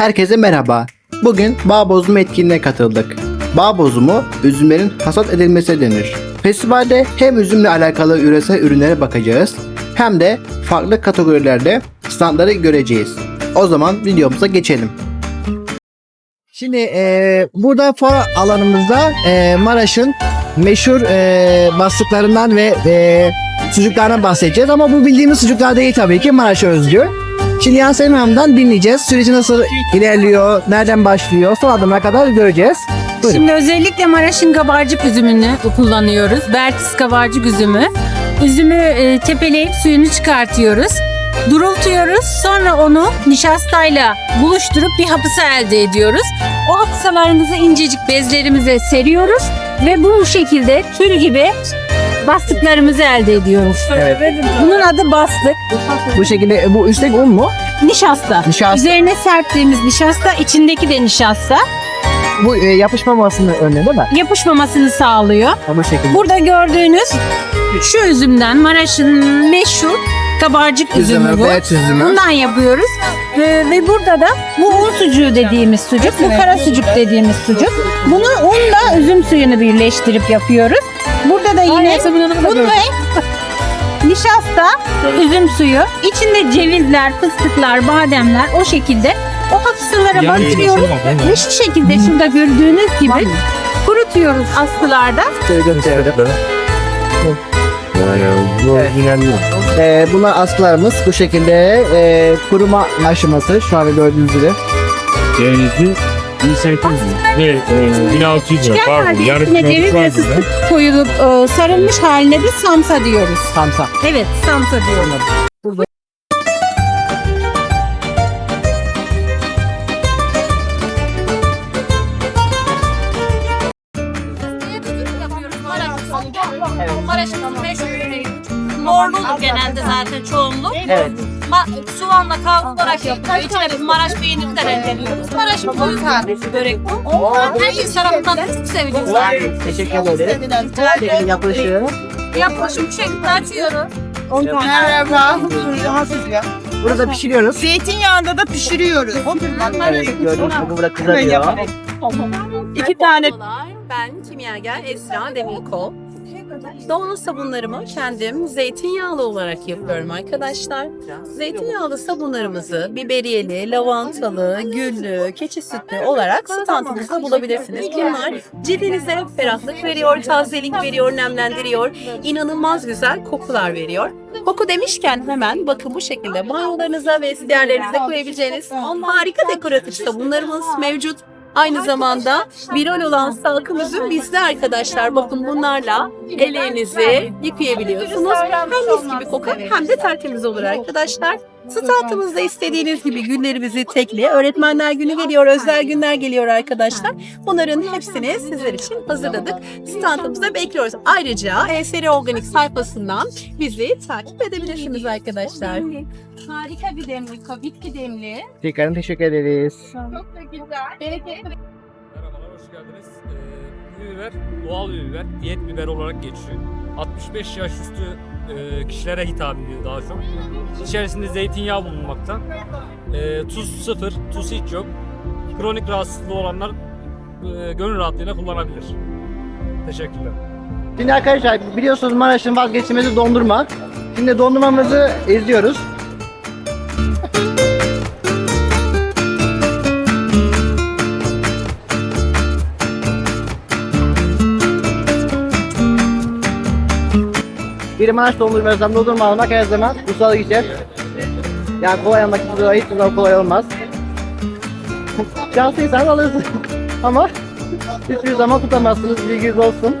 Herkese merhaba. Bugün bağ bozumu etkinliğine katıldık. Bağ bozumu üzümlerin hasat edilmesi denir. Festivalde hem üzümle alakalı üresel ürünlere bakacağız hem de farklı kategorilerde standları göreceğiz. O zaman videomuza geçelim. Şimdi e, burada fuar alanımızda e, Maraş'ın meşhur e, bastıklarından ve e, sucuklarından bahsedeceğiz. Ama bu bildiğimiz sucuklar değil tabii ki Maraş'a özgü. Şimdi Yasemin Hanım'dan dinleyeceğiz. Süreci nasıl ilerliyor, nereden başlıyor, son adımına kadar göreceğiz. Buyurun. Şimdi özellikle Maraş'ın kabarcık üzümünü kullanıyoruz. Bertis kabarcık üzümü. Üzümü e, tepeleyip suyunu çıkartıyoruz. Durultuyoruz. Sonra onu nişastayla buluşturup bir hapısa elde ediyoruz. O hapısalarımızı incecik bezlerimize seriyoruz ve bu şekilde tül gibi bastıklarımızı elde ediyoruz. Evet. Bunun adı bastık. Bu şekilde bu üstteki un mu? Nişasta. Nişasta. Üzerine serptiğimiz nişasta, içindeki de nişasta. Bu e, yapışmamasını önlüyor değil mi? Yapışmamasını sağlıyor. Bu şekilde. Burada gördüğünüz şu üzümden Maraş'ın meşhur kabarcık üzümü, Üzümü, bu. beyaz üzümü. Bundan yapıyoruz. Ve, ve burada da bu un sucuğu dediğimiz sucuk, bu kara sucuk dediğimiz sucuk. Bunu unla üzüm suyunu birleştirip yapıyoruz. Da yine un ve nişasta, üzüm suyu, içinde cevizler, fıstıklar, bademler o şekilde o hapısılara batırıyoruz ve şu şekilde şurada gördüğünüz gibi kurutuyoruz askılarda. Evet. ilerliyor. E, bunlar askılarımız bu şekilde e, kuruma aşaması şu anda gördüğünüz gibi. 1800 ve e, 1600 lira. Pardon. Yarım ceviz ve fıstık koyulup e, sarılmış haline biz samsa diyoruz. Samsa. Evet samsa diyorlar. Maraş'ın meşhur ürünü. Morludur genelde zaten çoğunluk. Evet. Ma- soğanla kavrularak yapılıyor. İçine biz Maraş peyniri de rendeliyoruz. Maraş'ın boyu sadece börek bu. Herkes tarafından da çok seviliyor. Teşekkür ederim. Şekil yapılışı. Yapmışım bu şekilde açıyoruz. Merhaba. Burada pişiriyoruz. Zeytinyağında da pişiriyoruz. Gördüğünüz gibi burada kızarıyor. İki tane ben kimyager Esra Demirkol. Doğal sabunlarımı kendim zeytinyağlı olarak yapıyorum arkadaşlar. Zeytinyağlı sabunlarımızı biberiyeli, lavantalı, güllü, keçi sütlü olarak standımızda bulabilirsiniz. Bunlar cildinize ferahlık veriyor, tazelik veriyor, nemlendiriyor. İnanılmaz güzel kokular veriyor. Koku demişken hemen bakın bu şekilde banyolarınıza ve yerlerinize koyabileceğiniz harika dekoratif sabunlarımız mevcut. Aynı zamanda viral olan salkım üzüm bizde arkadaşlar. Bakın bunlarla ellerinizi yıkayabiliyorsunuz. Hem mis gibi kokar hem de tertemiz olur arkadaşlar. Standımızda istediğiniz gibi günlerimizi tekli. Öğretmenler günü geliyor, özel günler geliyor arkadaşlar. Bunların hepsini sizler için hazırladık. Standımızda bekliyoruz. Ayrıca ESR Organik sayfasından bizi takip edebilirsiniz arkadaşlar. Harika bir demlik, bitki demliği. Tekrar teşekkür ederiz. Çok da güzel. Bereketli Merhabalar, hoş geldiniz. Ee, biber doğal bir biber, diyet biber olarak geçiyor. 65 yaş üstü e, kişilere hitap ediyor daha çok. İçerisinde zeytinyağı bulunmakta. Ee, tuz sıfır, tuz hiç yok. Kronik rahatsızlığı olanlar e, gönül rahatlığıyla kullanabilir. Teşekkürler. Şimdi arkadaşlar biliyorsunuz Maraş'ın vazgeçilmezi dondurma. Şimdi dondurmamızı izliyoruz. Bir Maraş dondurmasından dondurma almak her zaman ustalık işler. Yani kolay almak hiç zaman kolay olmaz. Şanslıysan alırsın. Ama hiçbir zaman tutamazsınız bilginiz olsun.